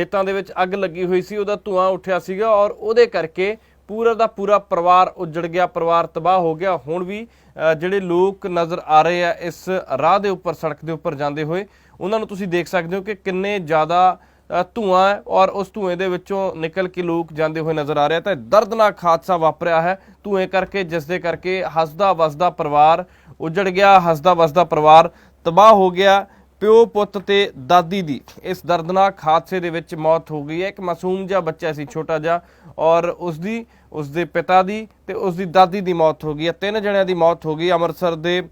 ਖੇਤਾਂ ਦੇ ਵਿੱਚ ਅੱਗ ਲੱਗੀ ਹੋਈ ਸੀ ਉਹਦਾ ਧੂਆਂ ਉੱਠਿਆ ਸੀਗਾ ਔਰ ਉਹਦੇ ਕਰਕੇ ਪੂਰਾ ਦਾ ਪੂਰਾ ਪਰਿਵਾਰ ਉੱਜੜ ਗਿਆ ਪਰਿਵਾਰ ਤਬਾਹ ਹੋ ਗਿਆ। ਹੁਣ ਵੀ ਜਿਹੜੇ ਲੋਕ ਨਜ਼ਰ ਆ ਰਹੇ ਆ ਇਸ ਰਾਹ ਦੇ ਉੱਪਰ ਸੜਕ ਦੇ ਉੱਪਰ ਜਾਂਦੇ ਹੋਏ ਉਹਨਾਂ ਨੂੰ ਤੁਸੀਂ ਦੇਖ ਸਕਦੇ ਹੋ ਕਿ ਕਿੰਨੇ ਜ਼ਿਆਦਾ ਅ, ਧੂਆਂ ਔਰ ਉਸ ਧੂਏ ਦੇ ਵਿੱਚੋਂ ਨਿਕਲ ਕੇ ਲੋਕ ਜਾਂਦੇ ਹੋਏ ਨਜ਼ਰ ਆ ਰਿਹਾ ਤਾਂ ਦਰਦਨਾਕ ਹਾਦਸਾ ਵਾਪਰਿਆ ਹੈ। ਧੂਏ ਕਰਕੇ ਜਿਸ ਦੇ ਕਰਕੇ ਹੱਸਦਾ ਵਸਦਾ ਪਰਿਵਾਰ ਉੱਜੜ ਗਿਆ ਹੱਸਦਾ ਵਸਦਾ ਪਰਿਵਾਰ ਤਬਾਹ ਹੋ ਗਿਆ। ਪਿਓ ਪੁੱਤ ਤੇ ਦਾਦੀ ਦੀ। ਇਸ ਦਰਦਨਾਕ ਹਾਦਸੇ ਦੇ ਵਿੱਚ ਮੌਤ ਹੋ ਗਈ ਹੈ। ਇੱਕ ਮਾਸੂਮ ਜਿਹਾ ਬੱਚਾ ਸੀ, ਛੋਟਾ ਜਿਹਾ, ਔਰ ਉਸ ਦੀ ਉਸ ਦੇ ਪਿਤਾ ਦੀ ਤੇ ਉਸ ਦੀ ਦਾਦੀ ਦੀ ਮੌਤ ਹੋ ਗਈ ਹੈ। ਤਿੰਨ ਜਣਿਆਂ ਦੀ ਮੌਤ ਹੋ ਗਈ। ਅੰਮ੍ਰਿਤਸਰ ਦੇ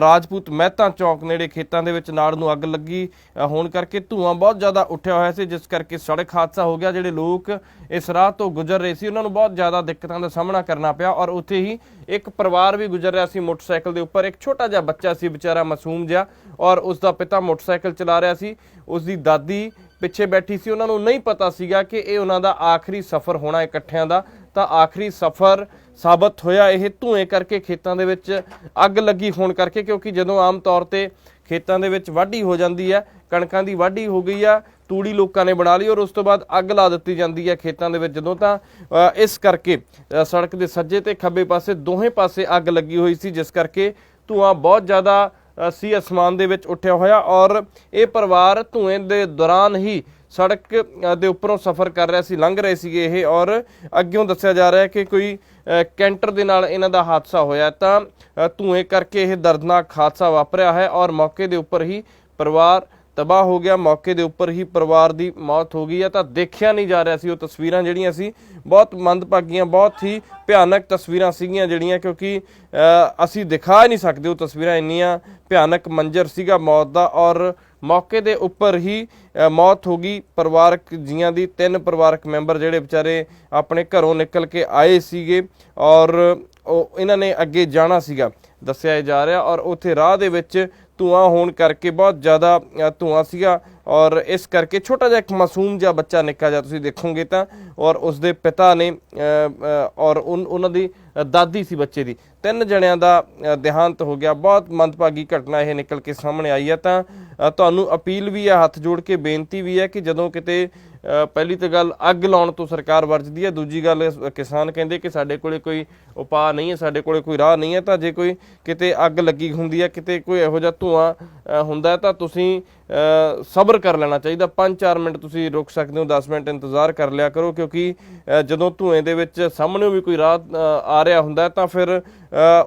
ਰਾਜਪੂਤ ਮਹਿਤਾ ਚੌਕ ਨੇੜੇ ਖੇਤਾਂ ਦੇ ਵਿੱਚ ਨਾੜ ਨੂੰ ਅੱਗ ਲੱਗੀ ਹੋਣ ਕਰਕੇ ਧੂਆਂ ਬਹੁਤ ਜ਼ਿਆਦਾ ਉੱਠਿਆ ਹੋਇਆ ਸੀ, ਜਿਸ ਕਰਕੇ ਸੜਕ ਹਾਦਸਾ ਹੋ ਗਿਆ, ਜਿਹੜੇ ਲੋਕ ਇਸ ਰਾਹ ਤੋਂ ਗੁਜ਼ਰ ਰਹੇ ਸੀ, ਉਹਨਾਂ ਨੂੰ ਬਹੁਤ ਜ਼ਿਆਦਾ ਦਿੱਕਤਾਂ ਦਾ ਸਾਹਮਣਾ ਕਰਨਾ ਪਿਆ ਔਰ ਉੱਥੇ ਹੀ ਇੱਕ ਪਰਿਵਾਰ ਵੀ ਗੁਜ਼ਰ ਰਿਹਾ ਸੀ ਮੋਟਰਸਾਈਕਲ ਦੇ ਉੱਪਰ। ਇੱਕ ਛੋਟਾ ਜਿਹਾ ਬੱਚਾ ਸੀ, ਵਿਚਾਰਾ ਮਾਸੂਮ ਜਿਹਾ ਔਰ ਉਸ ਦਾ ਪਿਤਾ ਮੋਟਰਸਾਈਕਲ ਚਲਾ ਰਿਹਾ ਸੀ। ਉਸ ਦੀ ਦਾਦੀ ਪਿੱਛੇ ਬੈਠੀ ਸੀ। ਉਹਨਾਂ ਨੂੰ ਨਹੀਂ ਪਤਾ ਸੀਗਾ ਕਿ ਇਹ ਉਹਨਾਂ ਦਾ ਆਖਰੀ ਸਫ਼ਰ ਹੋਣਾ ਇਕੱਠਿਆਂ ਦਾ। ਤਾਂ ਆਖਰੀ ਸਫ਼ਰ ਸਾਬਤ ਹੋਇਆ। ਇਹ ਧੂਏ ਕਰਕੇ ਖੇਤਾਂ ਦੇ ਵਿੱਚ ਅੱਗ ਲੱਗੀ ਹੋਣ ਕਰਕੇ, ਕਿਉਂਕਿ ਜਦੋਂ ਆਮ ਤੌਰ ਤੇ ਖੇਤਾਂ ਦੇ ਵਿੱਚ ਵਾਢੀ ਹੋ ਜਾਂਦੀ ਹੈ, ਕਣਕਾਂ ਦੀ ਵਾਢੀ ਹੋ ਗਈ ਆ, ਤੂੜੀ ਲੋਕਾਂ ਨੇ ਬਣਾ ਲਈ ਔਰ ਉਸ ਤੋਂ ਬਾਅਦ ਅੱਗ ਲਾ ਦਿੱਤੀ ਜਾਂਦੀ ਹੈ ਖੇਤਾਂ ਦੇ ਵਿੱਚ। ਜਦੋਂ ਤਾਂ ਇਸ ਕਰਕੇ ਸੜਕ ਦੇ ਸੱਜੇ ਤੇ ਖੱਬੇ ਪਾਸੇ ਦੋਹੇ ਪਾਸੇ ਅੱਗ ਲੱਗੀ ਹੋਈ ਸੀ, ਜਿਸ ਕਰਕੇ ਧੂਆਂ ਬਹੁਤ ਜ਼ਿਆਦਾ ਸੀ ਅਸਮਾਨ ਦੇ ਵਿੱਚ ਉੱਠਿਆ ਹੋਇਆ ਔਰ ਇਹ ਪਰਿਵਾਰ ਧੂਏ ਦੇ ਦੌਰਾਨ ਹੀ ਸੜਕ ਦੇ ਉੱਪਰੋਂ ਸਫ਼ਰ ਕਰ ਰਿਹਾ ਸੀ ਲੰਘ ਰਹੇ ਸੀਗੇ ਇਹ ਔਰ ਅੱਗਿਓਂ ਦੱਸਿਆ ਜਾ ਰਿਹਾ ਹੈ ਕਿ ਕੋਈ ਕੈਂਟਰ ਦੇ ਨਾਲ ਇਹਨਾਂ ਦਾ ਹਾਦਸਾ ਹੋਇਆ ਤਾਂ ਅ, ਧੂਏ ਕਰਕੇ ਇਹ ਦਰਦਨਾਕ ਹਾਦਸਾ ਵਾਪਰਿਆ ਹੈ ਔਰ ਮੌਕੇ ਦੇ ਉੱਪਰ ਹੀ ਪਰਿਵਾਰ ਤਬਾਹ ਹੋ ਗਿਆ। ਮੌਕੇ ਦੇ ਉੱਪਰ ਹੀ ਪਰਿਵਾਰ ਦੀ ਮੌਤ ਹੋ ਗਈ ਹੈ। ਤਾਂ ਦੇਖਿਆ ਨਹੀਂ ਜਾ ਰਿਹਾ ਸੀ ਉਹ ਤਸਵੀਰਾਂ ਜਿਹੜੀਆਂ ਸੀ ਬਹੁਤ ਮੰਦਭਾਗੀਆਂ ਬਹੁਤ ਹੀ ਭਿਆਨਕ ਤਸਵੀਰਾਂ ਸੀਗੀਆਂ ਜਿਹੜੀਆਂ ਕਿਉਂਕਿ ਅਸੀਂ ਦਿਖਾ ਹੀ ਨਹੀਂ ਸਕਦੇ ਉਹ ਤਸਵੀਰਾਂ ਇੰਨੀਆਂ ਭਿਆਨਕ ਮੰਜ਼ਰ ਸੀਗਾ ਮੌਤ ਦਾ ਔਰ ਮੌਕੇ ਦੇ ਉੱਪਰ ਹੀ ਮੌਤ ਹੋ ਗਈ। ਪਰਿਵਾਰਕ ਜੀਆਂ ਦੀ ਤਿੰਨ ਪਰਿਵਾਰਕ ਮੈਂਬਰ ਜਿਹੜੇ ਵਿਚਾਰੇ ਆਪਣੇ ਘਰੋਂ ਨਿਕਲ ਕੇ ਆਏ ਸੀਗੇ ਔਰ ਇਹਨਾਂ ਨੇ ਅੱਗੇ ਜਾਣਾ ਸੀਗਾ। ਦੱਸਿਆ ਜਾ ਰਿਹਾ ਔਰ ਉੱਥੇ ਰਾਹ ਦੇ ਵਿੱਚ ਧੂਆਂ ਹੋਣ ਕਰਕੇ ਬਹੁਤ ਜ਼ਿਆਦਾ ਅ, ਧੂਆਂ ਸੀਗਾ। ਔਰ ਇਸ ਕਰਕੇ ਛੋਟਾ ਜਿਹਾ ਇੱਕ ਮਾਸੂਮ ਜਿਹਾ ਬੱਚਾ ਨਿੱਕਾ ਜਿਹਾ ਤੁਸੀਂ ਦੇਖੋਗੇ ਤਾਂ, ਔਰ ਉਸ ਦੇ ਪਿਤਾ ਨੇ ਔਰ ਉਨ- ਉਹਨਾਂ ਦੀ ਦਾਦੀ ਸੀ ਬੱਚੇ ਦੀ। ਤਿੰਨ ਜਣਿਆਂ ਦਾ ਦੇਹਾਂਤ ਹੋ ਗਿਆ। ਬਹੁਤ ਮੰਦਭਾਗੀ ਘਟਨਾ ਇਹ ਨਿਕਲ ਕੇ ਸਾਹਮਣੇ ਆਈ ਹੈ ਤਾਂ ਤੁਹਾਨੂੰ ਅਪੀਲ ਵੀ ਹੈ, ਹੱਥ ਜੋੜ ਕੇ ਬੇਨਤੀ ਵੀ ਹੈ ਕਿ ਜਦੋਂ ਕਿਤੇ ਪਹਿਲੀ ਤਾਂ ਗੱਲ ਅੱਗ ਲਾਉਣ ਤੋਂ ਸਰਕਾਰ ਵਰਜਦੀ ਹੈ। ਦੂਜੀ ਗੱਲ ਕਿਸਾਨ ਕਹਿੰਦੇ ਕਿ ਸਾਡੇ ਕੋਲੇ ਕੋਈ ਉਪਾਅ ਨਹੀਂ ਹੈ, ਸਾਡੇ ਕੋਲੇ ਕੋਈ ਰਾਹ ਨਹੀਂ ਹੈ। ਤਾਂ ਜੇ ਕੋਈ ਕਿਤੇ ਅੱਗ ਲੱਗੀ ਹੁੰਦੀ ਹੈ, ਕਿਤੇ ਕੋਈ ਇਹੋ ਜਿਹਾ ਧੂਆਂ ਹੁੰਦਾ ਹੈ, ਤਾਂ ਤੁਸੀਂ ਸਬਰ ਕਰ ਲੈਣਾ ਚਾਹੀਦਾ। 5-4 ਮਿੰਟ ਤੁਸੀਂ ਰੁਕ ਸਕਦੇ ਹੋ 10 ਮਿੰਟ ਇੰਤਜ਼ਾਰ ਕਰ ਲਿਆ ਕਰੋ, ਕਿਉਂਕਿ ਜਦੋਂ ਧੂਏ ਦੇ ਵਿੱਚ ਸਾਹਮਣੇ ਵੀ ਕੋਈ ਰਾਹ ਆ ਰਿਹਾ ਹੁੰਦਾ ਤਾਂ ਫਿਰ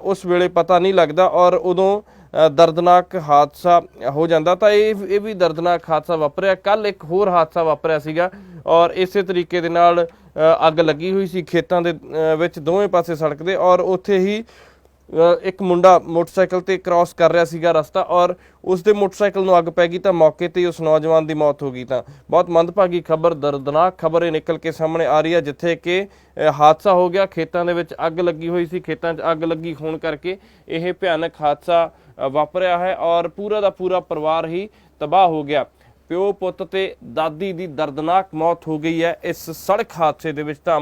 ਉਸ ਵੇਲੇ ਪਤਾ ਨਹੀਂ ਲੱਗਦਾ ਔਰ ਉਦੋਂ ਦਰਦਨਾਕ ਹਾਦਸਾ ਹੋ ਜਾਂਦਾ ਤਾਂ ਇਹ ਇਹ ਵੀ ਦਰਦਨਾਕ ਹਾਦਸਾ ਵਾਪਰਿਆ। ਕੱਲ ਇੱਕ ਹੋਰ ਹਾਦਸਾ ਵਾਪਰਿਆ ਸੀਗਾ ਔਰ ਇਸੇ ਤਰੀਕੇ ਦੇ ਨਾਲ ਅ, ਅੱਗ ਲੱਗੀ ਹੋਈ ਸੀ ਖੇਤਾਂ ਦੇ ਅ, ਵਿੱਚ ਦੋਵੇਂ ਪਾਸੇ ਸੜਕ ਦੇ ਔਰ ਉੱਥੇ ਹੀ ਇੱਕ ਮੁੰਡਾ ਮੋਟਰਸਾਈਕਲ ਤੇ ਕ੍ਰਾਸ ਕਰ ਰਿਹਾ ਸੀਗਾ ਰਸਤਾ ਔਰ ਉਸ ਦੇ ਮੋਟਰਸਾਈਕਲ ਨੂੰ ਅੱਗ ਪੈ ਗਈ ਤਾਂ ਮੌਕੇ ਤੇ ਹੀ ਉਸ ਨੌਜਵਾਨ ਦੀ ਮੌਤ ਹੋ ਗਈ ਤਾਂ। ਬਹੁਤ ਮੰਦਭਾਗੀ ਖਬਰ, ਦਰਦਨਾਕ ਖਬਰ ਇਹ ਨਿਕਲ ਕੇ ਸਾਹਮਣੇ ਆ ਰਹੀ ਹੈ, ਜਿੱਥੇ ਕਿ ਹਾਦਸਾ ਹੋ ਗਿਆ। ਖੇਤਾਂ ਦੇ ਵਿੱਚ ਅੱਗ ਲੱਗੀ ਹੋਈ ਸੀ। ਖੇਤਾਂ 'ਚ ਅੱਗ ਲੱਗੀ ਹੋਣ ਕਰਕੇ ਇਹ ਭਿਆਨਕ ਹਾਦਸਾ ਵਾਪਰਿਆ ਹੈ ਔਰ ਪੂਰਾ ਦਾ ਪੂਰਾ ਪਰਿਵਾਰ ਹੀ ਤਬਾਹ ਹੋ ਗਿਆ। ਪਿਓ ਪੁੱਤ ਤੇ ਦਾਦੀ ਦੀ ਦਰਦਨਾਕ ਮੌਤ ਹੋ ਗਈ ਹੈ ਇਸ ਸੜਕ ਹਾਦਸੇ ਦੇ ਵਿੱਚ ਤਾਂ।